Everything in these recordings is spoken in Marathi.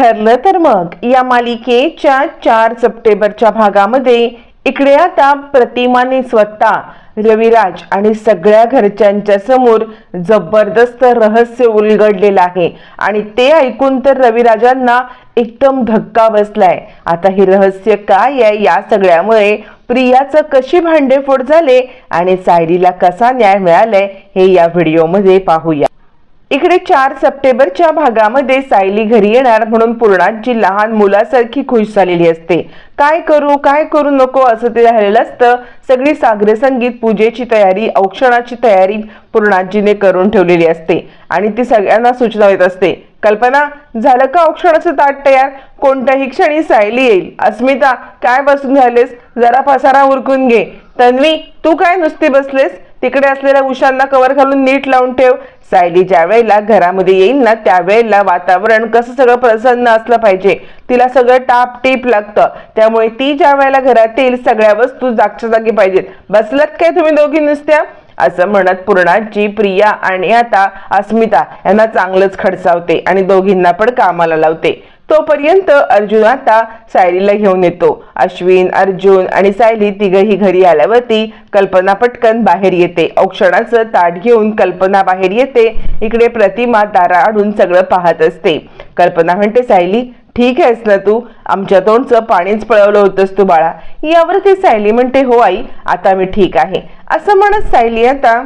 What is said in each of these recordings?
ठरलं तर मग या मालिकेच्या चार सप्टेंबरच्या भागामध्ये इकडे आता प्रतिमाने स्वतः रविराज आणि सगळ्या घरच्यांच्या समोर जबरदस्त रहस्य उलगडलेलं आहे. आणि ते ऐकून तर रविराजांना एकदम धक्का बसलाय. आता हे रहस्य काय आहे या सगळ्यामुळे प्रियाचं कशी भांडेफोड झाले आणि सायरीला कसा न्याय मिळालाय हे या व्हिडिओमध्ये पाहूया. इकडे चार सप्टेंबरच्या भागामध्ये सायली घरी येणार म्हणून पूर्णाजी लहान मुलासारखी खुश झालेली असते. काय करू काय करू नको असं ते झालेलं असतं. सगळी सागरे संगीत पूजेची तयारी औक्षणाची तयारी पूर्णाजीने करून ठेवलेली असते. आणि ती सगळ्यांना सूचना देत असते. कल्पना झालं का औक्षणाचं ताट तयार? कोणत्याही क्षणी सायली येईल. अस्मिता काय बसून झालेस जरा पसारा उरकून घे. तन्वी तू काय नुसती बसलेस? तिकडे असलेल्या उशांना कवर घालून नीट लावून ठेव. सायली ज्या वेळेला घरामध्ये येईल ना त्यावेळेला वातावरण कसं सगळं प्रसन्न असलं पाहिजे. तिला सगळं टाप टीप लागतं. त्यामुळे ती ज्या वेळेला घरात येईल सगळ्या वस्तू जागच्या जागी पाहिजेत. बसलात काय तुम्ही दोघी नुसत्या? असं म्हणत पूर्णाची प्रिया आणि आता अस्मिता यांना चांगलंच खडसावते आणि दोघींना पण कामाला लावते. तोपर्यंत अर्जुन आता सायलीला घेऊन येतो. अश्विन अर्जुन आणि सायली तिघही घरी आल्यावरती कल्पना पटकन बाहेर येते. औक्षणाचं ताट घेऊन कल्पना बाहेर येते. इकडे प्रतिमा दाराआडून सगळं पाहत असते. कल्पना म्हणते सायली ठीक आहेस ना तू? आमच्या तोंडचं पाणीच पळवलं होतंस तू बाळा. यावरती सायली म्हणते हो आई आता मी ठीक आहे. असं म्हणत सायली आता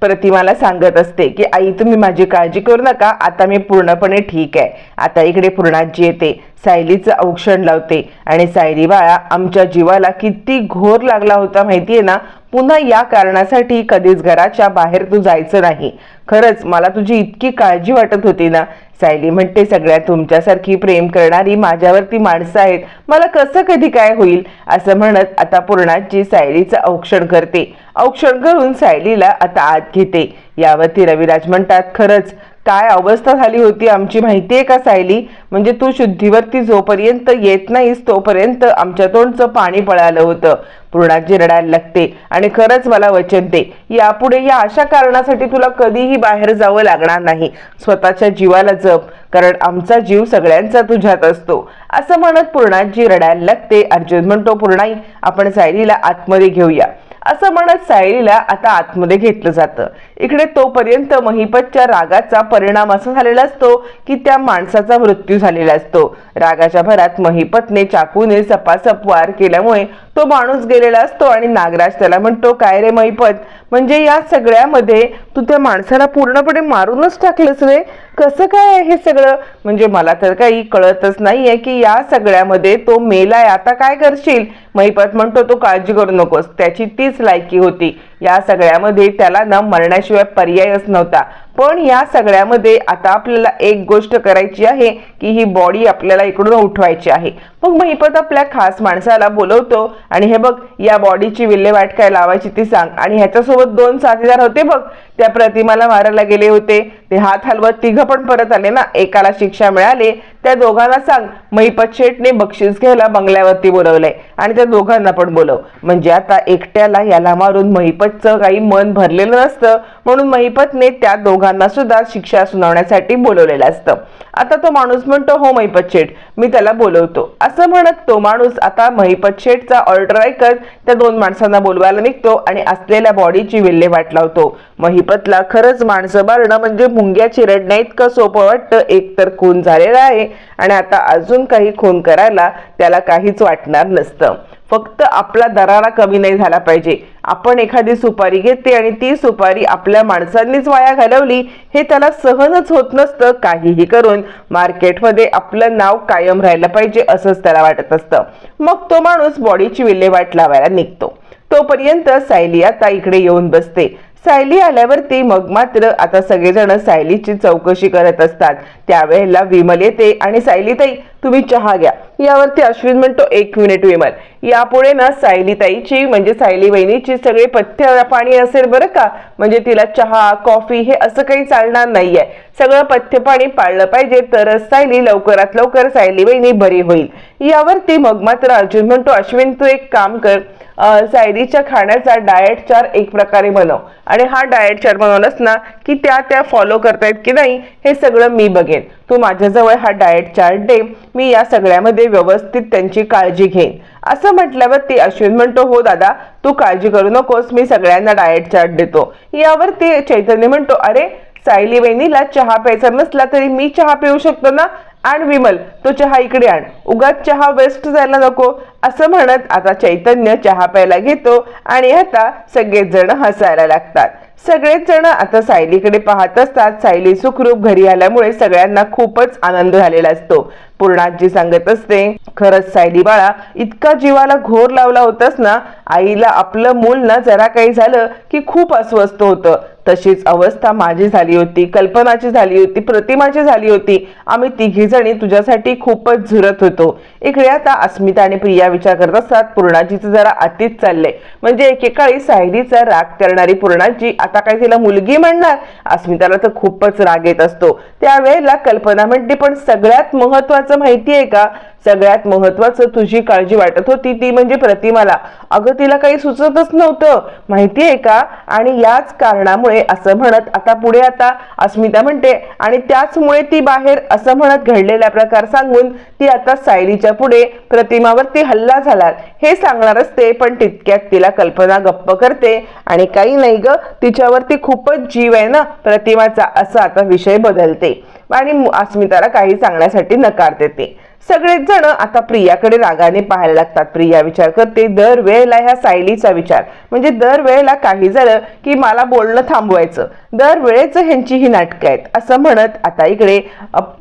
प्रतिमाला सांगत असते की आई तुम्ही माझी काळजी करू नका. आता मी पूर्णपणे ठीक आहे. आता इकडे पूर्णाजी येते. सायलीचं औक्षण लावते. आणि सायली बाळा आमच्या जीवाला किती घोर लागला होता माहितीये ना? पुन्हा या कारणासाठी कधीच घराच्या बाहेर तू जायचं नाही. खरंच मला तुझी इतकी काळजी वाटत होती ना? सायली म्हणते सगळ्या तुमच्यासारखी प्रेम करणारी माझ्यावरती माणसं आहेत. मला कसं कधी काय होईल? असं म्हणत आता पूर्णाची सायलीचं औक्षण करते. औक्षण करून सायलीला आता आत घेते. यावरती रविराज म्हणतात खरंच काय अवस्था झाली होती आमची माहिती आहे का सायली? म्हणजे तू शुद्धीवरती जोपर्यंत येत नाहीस तोपर्यंत आमच्या तोंडचं पाणी पळालं होतं. पूर्णाजी रडायला लागते आणि खरंच मला वचन दे. यापुढे या अशा कारणासाठी तुला कधीही बाहेर जावं लागणार नाही. स्वतःच्या जीवाला जप कारण आमचा जीव सगळ्यांचा तुझ्यात असतो. असं म्हणत पूर्णाजी रडायला लागते. अर्जुन म्हणतो पूर्णाई आपण सायलीला आतमध्ये घेऊया. असं म्हणत सायलीला आता आतमध्ये घेतलं जातं. इकडे तोपर्यंत महिपतच्या रागाचा परिणाम असा झालेला असतो की त्या माणसाचा मृत्यू झालेला असतो. रागाच्या भरात महिपतने चाकूने सपासप वार केल्यामुळे तो माणूस गेलेला असतो आणि नागराज त्याला म्हणतो काय रे महिपत म्हणजे या सगळ्यामध्ये तू त्या माणसाला पूर्णपणे मारूनच टाकलंस रे? कसं काय आहे हे सगळं? म्हणजे मला तर काही कळतच नाहीये की या सगळ्यामध्ये तो मेलाय आता काय करशील? महिपत म्हणतो तो काळजी करू नकोस. त्याची तीच लायकी होती. या सगळ्यामध्ये त्याला ना मरण्याशिवाय पर्यायच नव्हता. पण या सगळ्यामध्ये आता आपल्याला एक गोष्ट करायची आहे की ही बॉडी आपल्याला इकडून उठवायची आहे. मग महिपत आपल्या खास माणसाला बोलवतो आणि हे बघ या बॉडीची विल्हेवाट काय लावायची ती सांग. आणि ह्याच्यासोबत दोन साथीदार होते बघ त्या प्रतिमाला मारायला गेले होते. ते हात हलवत तिघं पण परत आले ना. एकाला शिक्षा मिळाली. त्या दोघांना सांग महिपत शेठने बक्षीस घ्यायला बंगल्यावरती बोलवलंय. आणि त्या दोघांना पण बोलव. म्हणजे आता एकट्याला याला मारून महिपतचं काही मन भरलेलं नसतं. म्हणून महिपतने त्या दोघांना सुद्धा शिक्षा सुनावण्यासाठी बोलवलेलं असतं. आता तो माणूस म्हणतो हो महिपत मी त्याला बोलवतो. असं म्हणत तो माणूस आता महिपतशेठचा ऑर्डर ऐकत त्या दोन माणसांना बोलवायला निघतो आणि असलेल्या बॉडीची विल्हेवाट लावतो. महिपतला खरंच माणसं मारणं म्हणजे मुंग्याची रडण्या इतकं सोपं वाटतं. एक तर खून झालेला आहे आणि आता अजून काही खून करायला त्याला काहीच वाटणार नसतं. फक्त आपला दरारा कमी नाही झाला पाहिजे. आपण एखादी सुपारी घेते आणि ती सुपारी आपल्या माणसांनीच वाया घालवली हे त्याला सहनच होत नसतं काहीही करून. मार्केटमध्ये आपलं नाव कायम राहिलं पाहिजे असंच त्याला वाटत असतं. मग तो माणूस बॉडीची विल्हेवाट लावायला निघतो. तोपर्यंत सायली आता इकडे येऊन बसते. सायली आल्यावरती मग मात्र आता सगळेजण सायलीची चौकशी करत असतात. त्यावेळेला विमल येते आणि सायलीताई तुम्ही चहा घ्या. यावरती अश्विन म्हणतो एक मिनिट विमल. यापुढे ना सायलीताईची म्हणजे सायली वहिनीची सगळे पथ्य पाणी असेल बरं का? म्हणजे तिला चहा कॉफी हे असं काही चालणार नाहीये. सगळं पथ्य पाणी पाळलं पाहिजे तरच सायली लवकरात लवकर सायली वहिनी बरी होईल. यावरती मग मात्र अर्जुन म्हणतो अश्विन तू एक काम कर. सायरीच्या खाण्याचा डाएट चार्ट एक प्रकारे बनव. आणि हा डाएट चार्ट बनवलास ना की त्या त्या फॉलो करतायत की नाही हे सगळं मी बघेन. तू माझ्याजवळ हा डाएट चार्ट दे मी या सगळ्यामध्ये व्यवस्थित त्यांची काळजी घेईन. असं म्हटल्यावर ती अश्विन म्हणतो हो दादा तू काळजी करू नकोस मी सगळ्यांना डाएट चार्ट देतो. यावर ते चैतन्य म्हणतो अरे सायली वहिनीला चहा प्यायचा नसला तरी मी चहा पिऊ शकतो ना? आण विमल तो चहा इकडे आण. उगाच चहा वेस्ट जायला नको. असं म्हणत आता चैतन्य चहा प्यायला घेतो आणि आता सगळेच जण हसायला लागतात. सगळेच जण आता सायलीकडे पाहत असतात. सायली सुखरूप घरी आल्यामुळे सगळ्यांना खूपच आनंद झालेला असतो. पूर्णाजी सांगत असते खरंच सायली बाळा इतका जीवाला घोर लावला होतास ना? आईला आपलं मूल ना जरा काही झालं की खूप अस्वस्थ होतं. तशीच अवस्था माझी झाली होती कल्पनाची झाली होती प्रतिमाची झाली होती. आम्ही तिघी जणी तुझ्यासाठी खूपच झुरत होतो. इकडे आता अस्मिता आणि प्रिया विचार करत असतात पूर्णाजीचं जरा अतीच चाललंय. म्हणजे एकेकाळी सायरीचा राग करणारी पूर्णाजी आता काय तिला मुलगी म्हणणार? अस्मिताला तर खूपच राग येत असतो. त्यावेळेला कल्पना म्हणते पण सगळ्यात महत्वाचं माहिती आहे का? सगळ्यात महत्वाचं तुझी काळजी वाटत होती ती म्हणजे प्रतिमाला. अगं तिला काही सुचतच नव्हतं. माहिती आहे का? आणि याच कारणामुळे असं म्हणत आता पुढे आता अस्मिता म्हणते आणि त्याचमुळे ती बाहेर असं म्हणत घडलेला प्रकार सांगून ती आता सायलीच्या पुढे प्रतिमावरती हल्ला झाला हे सांगणार असते पण तितक्यात तिला कल्पना गप्प करते. आणि काही नाही ग तिच्यावरती खूपच जीव आहे ना प्रतिमाचा असा आता विषय बदलते. आणि अस्मिताला काही सांगण्यासाठी नकार देते. सगळेच जण आता प्रियाकडे रागाने पाहायला लागतात. प्रिया विचार करते दर वेळेला ह्या सायलीचा विचार. म्हणजे दर वेळेला काही झालं की मला बोलणं थांबवायचं. दर वेळेच ह्यांची ही नाटकं आहेत. असं म्हणत आता इकडे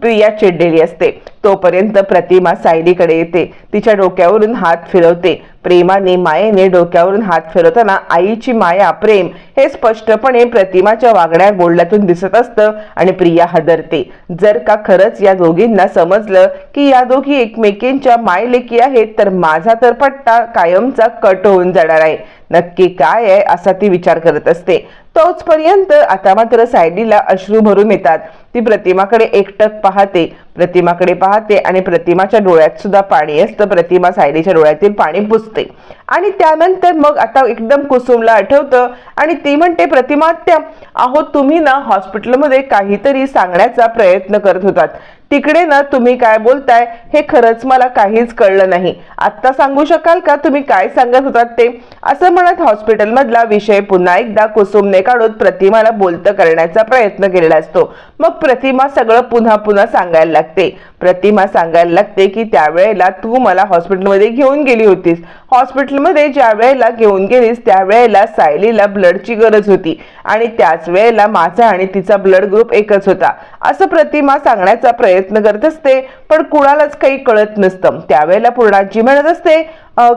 प्रिया चिडलेली असते. तोपर्यंत प्रतिमा सायलीकडे येते. तिच्या डोक्यावरून हात फिरवते. प्रेमाने मायेने डोक्यावरून हात फिरवताना आईची माया प्रेम हे स्पष्टपणे प्रतिमाच्या वागण्या बोलण्यातून दिसत असतं आणि प्रिया हदरते. जर का खरंच या दोघींना समजलं की या दोघी एकमेकींच्या मायलेकी आहेत तर माझा तर पट्टा कायमचा कट होऊन जाणार आहे. नक्की काय आहे असा ती विचार करत असते. तोचपर्यंत आता मात्र सायलीला अश्रू भरून येतात. ती प्रतिमाकडे एकटक पाहते. प्रतिमाकडे पाहते आणि प्रतिमाच्या डोळ्यात सुद्धा पाणी असतं. प्रतिमा सायलीच्या डोळ्यातील पाणी पुसते. आणि त्यानंतर मग आता एकदम कुसुमला आठवतं आणि ती म्हणते प्रतिमा त्या अहो तुम्ही ना हॉस्पिटलमध्ये काहीतरी सांगण्याचा प्रयत्न करत होतात. तिकडे ना तुम्ही काय बोलताय हे खरंच मला काहीच कळलं नाही. आत्ता सांगू शकाल का तुम्ही काय सांगत होतात ते? असं म्हणत हॉस्पिटलमधला विषय पुन्हा एकदा कुसुमने काढून प्रतिमाला बोलतं करण्याचा प्रयत्न केलेला असतो. मग प्रतिमा सगळं पुन्हा पुन्हा सांगायला लागते. प्रतिमा सांगायला लागते की त्यावेळेला तू मला हॉस्पिटलमध्ये घेऊन गेली होतीस. हॉस्पिटलमध्ये ज्या वेळेला घेऊन गेलीस त्यावेळेला सायलीला ब्लडची गरज होती. आणि त्याच वेळेला माझा आणि तिचा ब्लड ग्रुप एकच होता. असं प्रतिमा सांगण्याचा प्रयत्न करत असते पण कुणालाच काही कळत नसतं. त्यावेळेला पूर्णाजी म्हणत असते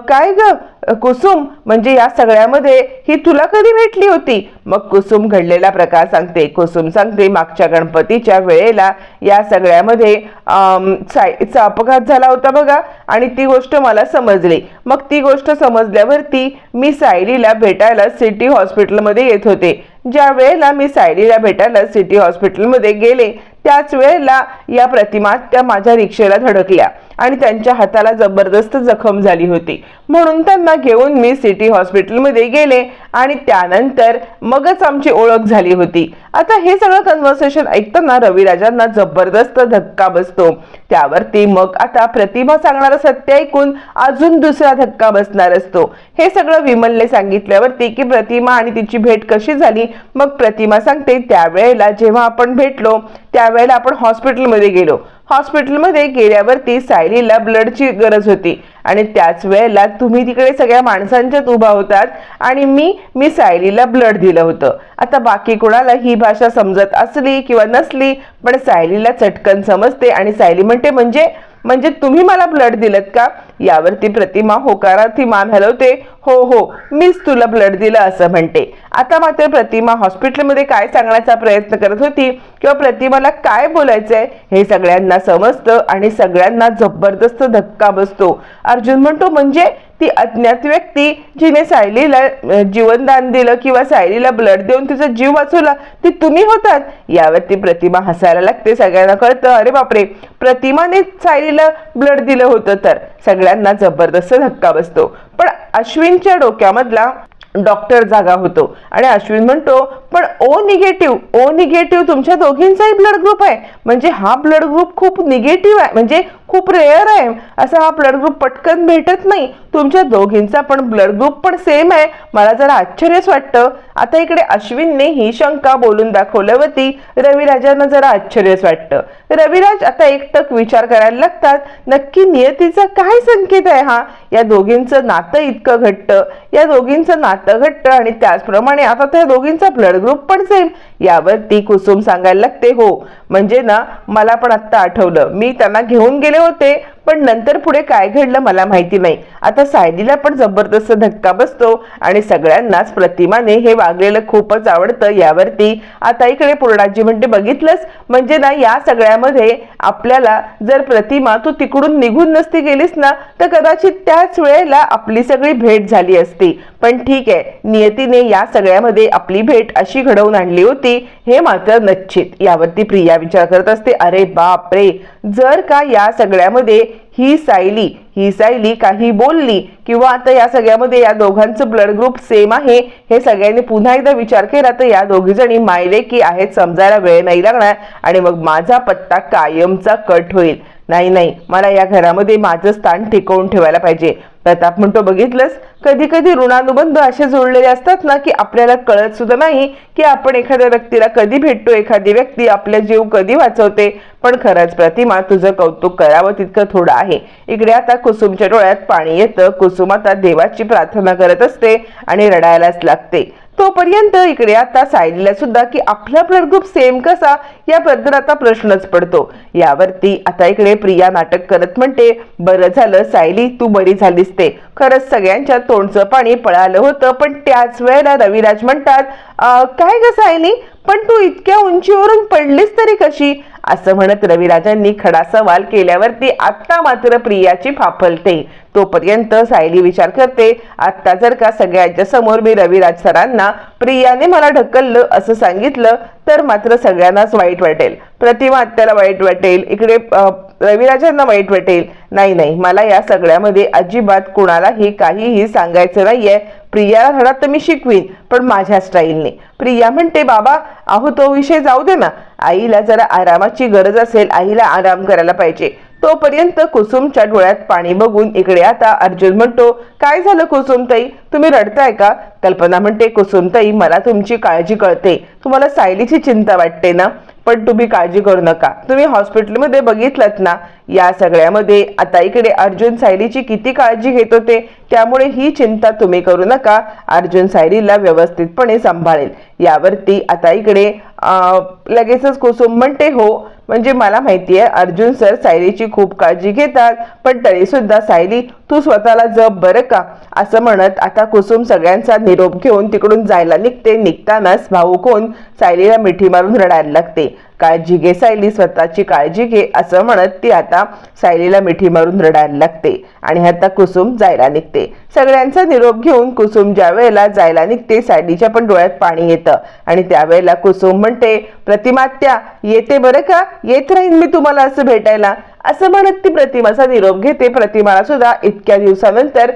काय ग? कुसुम म्हणजे या सगळ्यामध्ये ही तुला कधी भेटली होती? मग कुसुम घडलेला प्रकार सांगते. कुसुम सांगते मागच्या गणपतीच्या वेळेला या सगळ्यामध्ये अम, सायचा अपघात झाला होता बघा आणि ती गोष्ट मला समजली. मग ती गोष्ट समजल्यावरती मी सायलीला भेटायला सिटी हॉस्पिटलमध्ये येत होते. ज्या वेळेला मी सायलीला भेटायला सिटी हॉस्पिटलमध्ये गेले त्याच वेळेला या प्रतिमा त्या माझ्या रिक्षेला धडकल्या. आणि त्यांच्या हाताला जबरदस्त जखम झाली होती. म्हणून त्यांना घेऊन मी सिटी हॉस्पिटलमध्ये गेले आणि त्यानंतर मगच आमची ओळख झाली होती. आता हे सगळं कन्व्हर्सेशन ऐकताना रविराजांना जबरदस्त धक्का बसतो. त्यावरती मग आता प्रतिभा सांगणारं सत्य ऐकून अजून दुसरा धक्का बसणार असतो. हे सगळं विमलने सांगितल्यावरती की प्रतिमा आणि तिची भेट कशी झाली? मग प्रतिमा सांगते त्यावेळेला जेव्हा आपण भेटलो त्यावेळेला आपण हॉस्पिटलमध्ये गेलो. हॉस्पिटलमध्ये गेल्यावरती सायलीला ब्लडची गरज होती. आणि त्याच वेळेला तुम्ही तिकडे सगळ्या माणसांच्यात उभा होतात आणि मी मी सायलीला ब्लड दिलं होतं. आता बाकी कोणाला ही भाषा समजत असली किंवा नसली पण सायलीला चटकन समजते आणि सायली म्हणते म्हणजे म्हणजे तुम्ही मला ब्लड दिलं का? यावरती प्रतिमा होकारार्थी मान हलवते. हो हो मीच तुला ब्लड दिलं असं म्हणते. आता मात्र प्रतिमा हॉस्पिटलमध्ये काय सांगण्याचा प्रयत्न करत होती किंवा प्रतिमाला काय बोलायचंय हे सगळ्यांना समजतं आणि सगळ्यांना जबरदस्त धक्का बसतो. अर्जुन म्हणतो म्हणजे ती अज्ञात व्यक्ती जिने सायलीला जीवनदान दिलं किंवा सायलीला ब्लड देऊन तिचा जीव वाचवला ती तुम्ही होतात? यावरती प्रतिमा हसायला लागते सगळ्यांना कळतं अरे बापरे प्रतिमाने सायलीला ब्लड दिलं होतं तर. सगळ्यांना जबरदस्त धक्का बसतो. पण अश्विनच्या डोक्यामधला डॉक्टर जागा होतो आणि अश्विन म्हणतो पण ओ निगेटिव्ह ओ निगेटिव्ह तुमच्या दोघींचाही ब्लड ग्रुप आहे. म्हणजे हा ब्लड ग्रुप खूप निगेटिव्ह आहे. म्हणजे खूप रेअर आहे. असा हा ब्लड ग्रुप पटकन भेटत नाही. तुमच्या दोघींचा पण ब्लड ग्रुप पण सेम आहे. मला जरा आश्चर्यच वाटतं. आता इकडे अश्विनने ही शंका बोलून दाखवल्यावरती रविराजांना जरा आश्चर्यच वाटतं. रविराज आता एकटक विचार करायला लागतात. नक्की नियतीचा काय संकेत आहे हा? या दोघींचं नातं इतकं घट्ट. या दोघींचं नातं घट्ट आणि त्याचप्रमाणे आता त्या दोघींचा ब्लड ग्रुप पण सेम यावरती कुसुम सांगायला लागते हो म्हणजे ना मला पण आत्ता आठवलं. मी त्यांना घेऊन गेले होते पण नंतर पुढे काय घडलं मला माहिती नाही. आता सायलीला पण जबरदस्त धक्का बसतो आणि सगळ्यांनाच प्रतिमाने हे वागलेलं खूपच आवडतं यावरती. आता इकडे पूर्णाजी म्हणते बघितलंच म्हणजे ना या सगळ्यामध्ये आपल्याला जर प्रतिमा तू तिकडून निघून नसती गेलीस ना तर कदाचित त्याच वेळेला आपली सगळी भेट झाली असती. पण ठीक आहे नियतीने या सगळ्यामध्ये आपली भेट अशी घडवून आणली होती हे मात्र निश्चित. यावरती प्रिया विचार करत असते अरे बाप रे जर का या सगळ्यामध्ये ही सायली ही सायली काही बोलली किंवा आता या सगळ्यामध्ये या दोघांचं ब्लड ग्रुप सेम आहे हे सगळ्यांनी पुन्हा एकदा विचार केला तर या दोघी जणी मायले की आहेत समजायला वेळ नाही लागणार आणि मग माझा पत्ता कायमचा कट होईल. नाही नाही. मला या घरामध्ये माझं स्थान टिकवून ठेवायला पाहिजे. प्रताप म्हणतो बघितलंस? कधी कधी ऋणानुबंध असे जोडलेले असतात ना की आपल्याला कळत सुद्धा नाही की आपण एखाद्या व्यक्तीला कधी भेटतो? एखादी व्यक्ती आपल्या जीव कधी वाचवते? पण खरंच प्रतिमा तुझं कौतुक करावं तितकं थोडं आहे. इकडे आता कुसुमच्या डोळ्यात पाणी येतं. कुसुम आता देवाची प्रार्थना करत असते आणि रडायलाच लागते. तोपर्यंत इकडे आता सायलीला सुद्धा की आपला ब्लड ग्रुप सेम कसा याबद्दल आता प्रश्नच पडतो. यावरती आता इकडे प्रिया नाटक करत म्हणते बरं झालं सायली तू बरी झालीस ते. खरंच सगळ्यांच्या तोंडचं पाणी पळालं होतं पण त्याच वेळेला रविराज म्हणतात काय ग सायली? पण तू इतक्या उंचीवरून पडलीस तरी कशी? असं म्हणत रविराजांनी खडा सवाल केल्यावर ती आत्ता मात्र प्रियाची फाफलते. तोपर्यंत सायली विचार करते आत्ता जर का सगळ्यांच्या समोर मी रविराज सरांना प्रियाने मला ढकललं असं सांगितलं तर मात्र सगळ्यांनाच वाईट वाटेल. प्रतिमा आत्याला वाईट वाटेल इकडे रविराजांना वाईट वाटेल. नाही नाही मला या सगळ्यामध्ये अजिबात कुणालाही काहीही सांगायचं नाहीये. प्रियाला धडा तर मी शिकवीन पण माझ्या स्टाईलने. प्रिया म्हणते बाबा अहो तो विषय जाऊ दे ना. आईला जरा आरामाची गरज असेल आईला आराम करायला पाहिजे. तोपर्यंत कुसुमच्या डोळ्यात पाणी बघून इकडे आता अर्जुन म्हणतो. काय झालं कुसुमताई? तुम्ही रडताय का? कल्पना म्हणते कुसुमताई मला तुमची काळजी कळते. तुम्हाला सायलीची चिंता वाटते ना? पण तुम्ही काळजी करू नका. तुम्ही हॉस्पिटलमध्ये बघितलं ना या सगळ्यामध्ये आता इकडे अर्जुन सायलीची किती काळजी घेत होते त्यामुळे ही चिंता तुम्ही करू नका अर्जुन सायलीला व्यवस्थितपणे सांभाळेल. यावरती आता इकडे लगेचच कुसुम म्हणते हो. म्हणजे मला माहिती आहे अर्जुन सर सायलीची खूप काळजी घेतात पण तरीसुद्धा सायली तू स्वतःला जप बरं का? असं म्हणत आता कुसुम सगळ्यांचा निरोप घेऊन तिकडून जायला निघते. निघतानाच भाऊ होऊन सायलीला मिठी मारून रडायला लागते. काळजी घे सायली स्वतःची काळजी घे असं म्हणत ती आता सायलीला मिठी मारून रडायला लागते आणि आता कुसुम जायला निघते. सगळ्यांचा निरोप घेऊन कुसुम ज्या वेळेला जायला निघते सायलीच्या पण डोळ्यात पाणी येतं आणि त्यावेळेला कुसुम म्हणते प्रतिमात्या येते बरं का? येत राहीन मी तुम्हाला असं भेटायला. असं म्हणत ती प्रतिमाचा निरोप घेते. प्रतिमाला सुद्धा इतक्या दिवसानंतर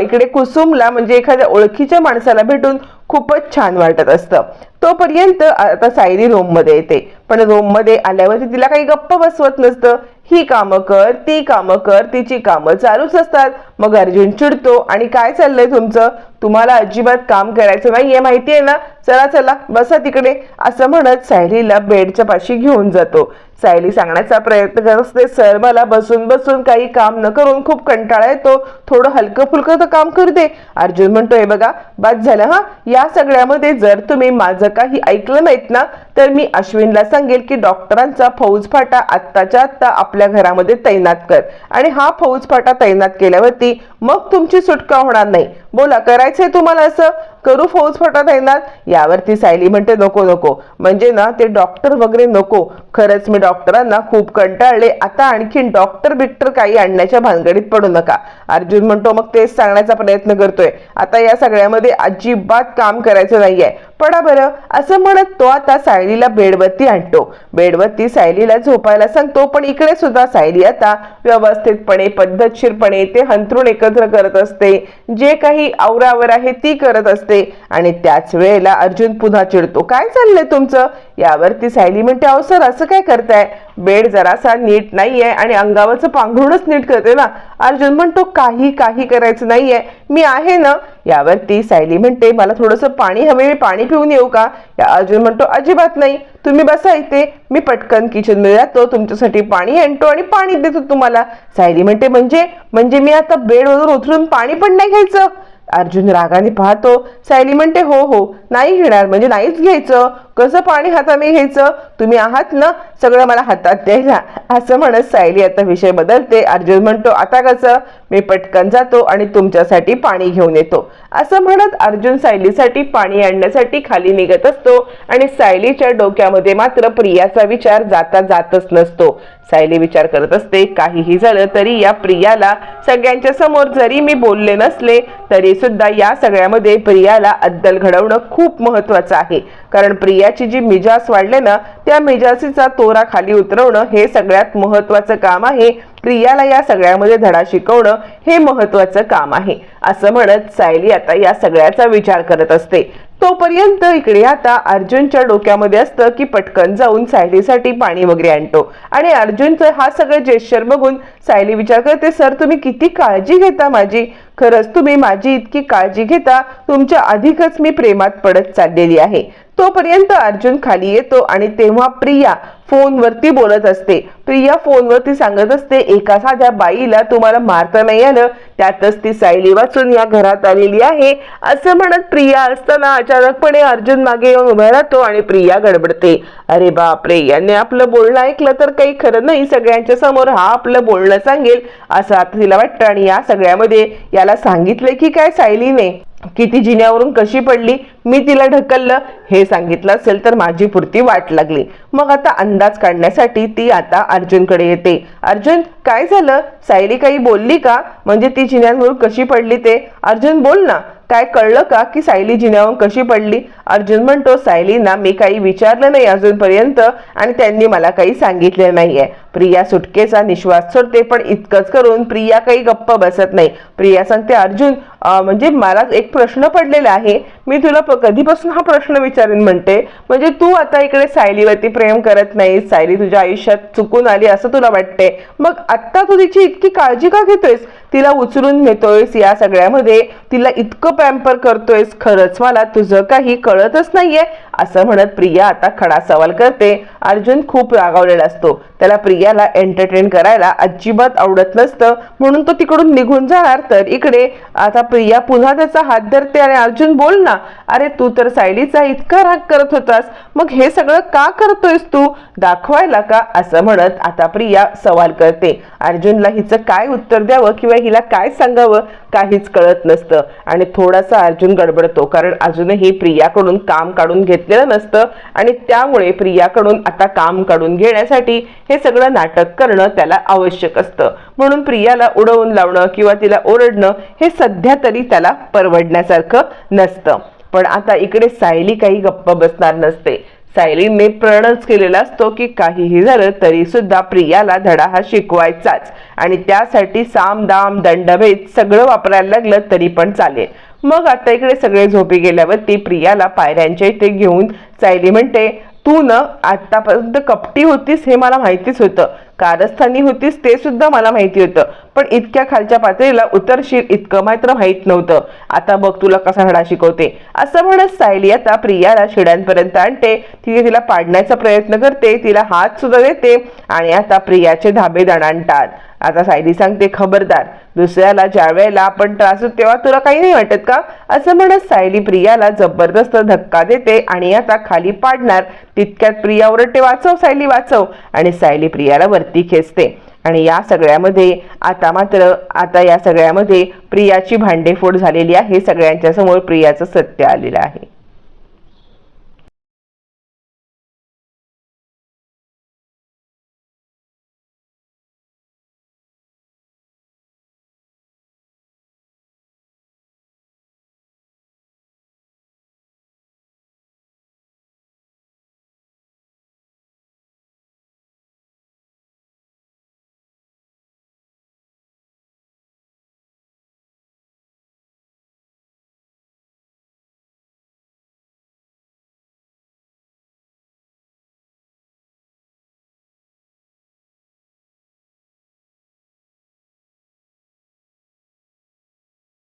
इकडे कुसुमला म्हणजे एखाद्या ओळखीच्या माणसाला भेटून खूपच छान वाटत असतं. तोपर्यंत आता सायली रोममध्ये येते. पण रोममध्ये आल्यावरती तिला काही गप्प बसवत नसतं. ही कामं कर ती कामं कर तिची कामं चालूच असतात. मग अर्जुन चिडतो आणि काय चाललंय तुमचं? तुम्हाला अजिबात काम करायचं नाहीये माहितीये ना? चला चला बसा तिकडे असं म्हणत सायलीला बेडच्या पाशी घेऊन जातो. सायली सांगण्याचा प्रयत्न करत असते सर मला बसून बसून काही काम न करून खूप कंटाळा येतो. थोडं हलकं फुलकं तर काम करू दे. अर्जुन म्हणतोय बघा बाद झालं हा? या सगळ्यामध्ये जर तुम्ही माझं काही ऐकलं नाहीत ना तर मी अश्विनला सांगेल की डॉक्टरांचा फौज फाटा आत्ताच्या आत्ता आपल्या घरामध्ये तैनात कर. आणि हा फौज फाटा तैनात केल्यावरती मग तुमची सुटका होणार नाही. बोला करायचंय तुम्हाला असं? करू फौज फटात येणार यावरती सायली म्हणते नको नको. म्हणजे ना ते डॉक्टर वगैरे नको. खरंच मी डॉक्टरांना खूप कंटाळले. आता आणखीन डॉक्टर बिक्टर काही आणण्याच्या भानगडीत पडू नका. अर्जुन म्हणतो मग तेच सांगण्याचा प्रयत्न करतोय. आता या सगळ्यामध्ये अजिबात काम करायचं नाहीये. पडा बरं. असं म्हणत तो आता सायलीला बेडवरती आणतो. बेडवरती सायलीला झोपायला सांगतो पण इकडे सुद्धा सायली आता व्यवस्थितपणे पद्धतशीरपणे ते हंतरून एकत्र करत असते. जे काही आवरावर आहे ती करत असते. आणि त्याच वेळेला अर्जुन पुन्हा चिडतो काय चाललंय तुमचं? यावरती सायली म्हणते अहो सर असं काय करताय? बेड जरासा नीट नाहीये आणि अंगावरचं पांघरूनच नीट करते ना. अर्जुन म्हणतो काही काही करायचं नाहीये. मी आहे ना यावरती सायली म्हणते मला थोडंसं पाणी हवे मी पाणी पिऊन येऊ का? या अर्जुन म्हणतो अजिबात नाही. तुम्ही बसा इथे. मी पटकन किचनमध्ये जातो तुमच्यासाठी पाणी आणतो आणि पाणी देतो तुम्हाला. सायली म्हणते म्हणजे म्हणजे मी आता बेडवरून उतरून पाणी पण नाही घ्यायचं. अर्जुन रागाने पाहतो सायली म्हणते हो हो नाही घेणार म्हणजे नाहीच घ्यायचं. कसं पाणी हाताने घ्यायचं? तुम्ही आहात ना सगळं मला हातात द्यायला. असं म्हणत सायली आता विषय बदलते. अर्जुन म्हणतो आता कसं? मी पटकन जातो आणि तुमच्यासाठी पाणी घेऊन येतो. असं म्हणत अर्जुन सायलीसाठी पाणी आणण्यासाठी खाली निघत असतो आणि सायलीच्या डोक्यामध्ये मात्र प्रियाचा विचार जाता जातच नसतो. सायली विचार करत असते काहीही झालं तरी या प्रियाला सगळ्यांच्या समोर जरी मी बोलले नसले तरी सुद्धा या सगळ्यामध्ये प्रियाला अद्दल घडवणं खूप महत्वाचं आहे. कारण प्रिया प्रियाची जी मिजास वाढले ना त्या मिजासीचा तोरा खाली उतरवणं हे सगळ्यात महत्वाचं काम आहे. प्रियाला या सगळ्यामध्ये धडा शिकवणं हे महत्वाचं काम आहे. असं म्हणत सायली आता या सगळ्याचा विचार करत असते. तोपर्यंत इकडे आता अर्जुनच्या डोक्यामध्ये असतं की पटकन जाऊन सायलीसाठी पाणी वगैरे आणतो. आणि अर्जुनचं हा सगळं जेश्चर बघून सायली विचार करते सर तुम्ही किती काळजी घेता माझी? खरंच तुम्ही माझी इतकी काळजी घेता. तुमच्या अधिकच मी प्रेमात पडत चाललेली आहे. तोपर्यंत अर्जुन खाली येतो आणि तेव्हा प्रिया फोनवरती बोलत असते. प्रिया फोनवरती सांगत असते एका साध्या बाईला तुम्हाला मारता नाही आलं. त्यातच ती सायली वाचून या घरात आलेली आहे. असं म्हणत प्रिया असताना अचानकपणे अर्जुन मागे येऊन उभा राहतो आणि प्रिया गडबडते. अरे बापरे याने आपलं बोलणं ऐकलं तर काही खरं नाही. सगळ्यांच्या समोर हा आपलं बोलणं सांगेल असं आता तिला वाटतं. आणि या सगळ्यामध्ये याला सांगितलंय की काय सायलीने? किती जिन्यावरून कशी पडली मी तिला ढकललं हे सांगितलं असेल तर माझी पुरती वाट लागली. मग आता अंदाज काढण्यासाठी ती आता अर्जुनकडे येते. अर्जुन काय झालं? सायली काही बोलली का? म्हणजे ती जिन्यांवरून कशी पडली ते? अर्जुन बोल ना. काय कळलं का की सायली जिन्यावरून कशी पडली? अर्जुन म्हणतो सायलीना मी काही विचारलं नाही अजूनपर्यंत आणि त्यांनी मला काही सांगितलं नाहीये. प्रिया सुटकेचा निश्वास सोडते पण इतकंच करून प्रिया काही गप्प बसत नाही. प्रिया सांगते अर्जुन म्हणजे मला एक प्रश्न पडलेला आहे. मी तुला कधीपासून हा प्रश्न विचारेन म्हणते? म्हणजे तू आता इकडे सायलीवरती प्रेम करत नाही सायली तुझ्या आयुष्यात चुकून आली असं तुला वाटते मग आत्ता तू तिची इतकी काळजी का घेतोयस? तिला उचलून नेतोयस या सगळ्यामध्ये? तिला इतकं पॅम्पर करतोयस? खरंच मला तुझं काही कळतच नाहीये असं म्हणत प्रिया आता खडा सवाल करते. अर्जुन खूप रागावलेला असतो. त्याला प्रियाला एंटरटेन करायला अजिबात आवडत नसतं. म्हणून तो तिकडून निघून जाणार. तर इकडे आता प्रिया पुन्हा त्याचा हात धरते आणि अर्जुन बोल ना अरे तू तर सायलीचा इतका राग करत होतास. मग हे सगळं का करतोयस तू? दाखवायला का? असं म्हणत आता प्रिया सवाल करते. अर्जुनला हिचं काय उत्तर द्यावं किंवा हिला काय सांगावं? काहीच कळत नसतं. आणि थोडासा अर्जुन गडबडतो कारण अजूनही प्रियाकडून काम काढून घेतलेलं नसतं आणि त्यामुळे प्रियाकडून आता काम काढून घेण्यासाठी हे सगळं नाटक करणं त्याला आवश्यक असतं. म्हणून प्रियाला उडवून लावणं किंवा तिला ओरडणं हे सध्या तरी त्याला परवडण्यासारखं नसतं. पण आता इकडे सायली काही गप्प बसणार नसते. सायलीने प्रणच केलेला असतो की काहीही झालं तरी सुद्धा प्रियाला धडा हा शिकवायचाच. आणि त्यासाठी साम दाम दंडभेद सगळं वापरायला लागलं तरी पण चालेल. मग आता इकडे सगळे झोपी गेल्यावरती प्रियाला पायऱ्यांच्या इथे घेऊन सायली म्हणते तू न आतापर्यंत कपटी होतीस हे मला माहितीच होतं. कारस्थानी होतीस ते सुद्धा मला माहिती होतं. पण इतक्या खालच्या पातळीला उतरशील इतकं मात्र माहीत नव्हतं. आता बघ तुला कसा धडा शिकवते. असं म्हणत सायली आता प्रियाला शिड्यांपर्यंत आणते. तिथे तिला पाडण्याचा प्रयत्न करते. तिला हात सुद्धा देते आणि आता प्रियाचे धाबे दणाणतात. आता सायली सांगते खबरदार दुसऱ्याला ज्या वेळेला आपण त्रास होतो तेव्हा तुला काही नाही वाटत का? असं म्हणत सायली प्रियाला जबरदस्त धक्का देते आणि आता खाली पाडणार. तितक्यात प्रिया ओरडते वाचव सायली वाचव. आणि सायली प्रियाला वरती खेचते. आणि या सगळ्यामध्ये आता मात्र आता या सगळ्यामध्ये प्रियाची भांडेफोड झालेली आहे. सगळ्यांच्या समोर प्रियाचं सत्य आलेलं आहे.